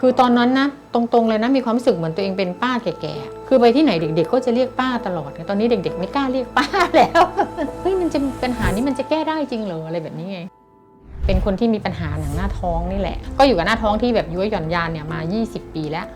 คือตอนนั้นนะตรงๆเลยนะมีความรู้สึกเหมือนตัวเองเป็นป้าแก่ๆ คือไปที่ไหนเด็ก ๆ ก็จะเรียกป้าตลอด ตอนนี้เด็ก ๆ ไม่กล้าเรียกป้าแล้วเฮ้ยมันจะปัญหานี้มันจะแก้ได้จริงเหรออะไรแบบนี้ไง เป็นคนที่มีปัญหาหนังหน้าท้องนี่แหละ ก็อยู่กับหน้าท้องที่แบบย้วยหย่อนยานเนี่ยมา 20 ปีแล้ว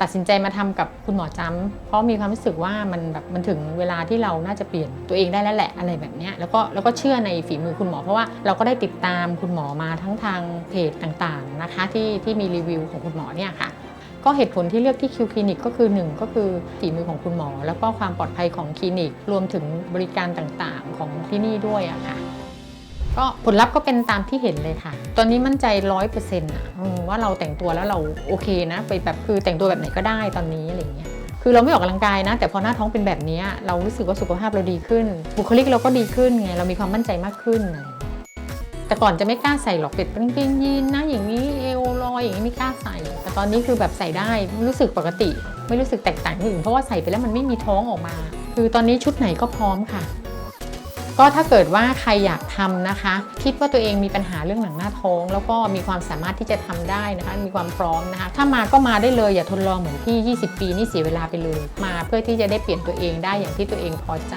ตัดสินใจมาทำกับคุณหมอจำเพราะมีความรู้สึกว่ามันแบบมันถึงเวลาที่เราน่าจะเปลี่ยนตัวเองได้แล้วแหละอะไรแบบนี้แล้วก็แล้วก็เชื่อในฝีมือคุณหมอ เพราะว่าเราก็ได้ติดตามคุณหมอมาทั้งทางเพจต่างๆนะคะที่ที่มีรีวิวของคุณหมอเนี่ยค่ะก็เหตุผลที่เลือกที่คิวคลินิกก็คือ 1 ก็คือฝีมือของคุณหมอ แล้วก็ความปลอดภัยของคลินิก รวมถึงบริการต่างๆ ของที่นี่ด้วยอะค่ะ ก็ผลลัพธ์ก็เป็นตามที่เห็นเลยค่ะ ตอนนี้มั่นใจร้อยเปอร์เซ็นต์อืมว่าเราแต่งตัวแล้วเราโอเคนะ ไปแบบคือแต่งตัวแบบไหนก็ได้ตอนนี้อะไรเงี้ยคือเราไม่ออกกำลังกายนะ แต่พอหน้าท้องเป็นแบบนี้เรารู้สึกว่าสุขภาพเราดีขึ้น บุคลิกเราก็ดีขึ้นไงเรามีความมั่นใจมากขึ้นแต่ก่อนจะไม่กล้าใส่หรอกเป็ดเป็นกางเกงยีนนะอย่างนี้เอวลอยอย่างนี้ไม่กล้าใส่ แต่ตอนนี้คือแบบใส่ได้รู้สึกปกติ ไม่รู้สึกแตกต่างอื่นเพราะว่าใส่ไปแล้วมันไม่มีท้องออกมา คือตอนนี้ชุดไหนก็พร้อมค่ะ ก็ถ้าเกิดว่าใครอยากทำนะคะ คิดว่าตัวเองมีปัญหาเรื่องหนังหน้าท้อง แล้วก็มีความสามารถที่จะทำได้นะคะ มีความพร้อมนะคะ ถ้ามาก็มาได้เลยอย่าทนรอเหมือนที่ 20 ปีนี่เสียเวลาไปเลย มาเพื่อที่จะได้เปลี่ยนตัวเองได้อย่างที่ตัวเองพอใจ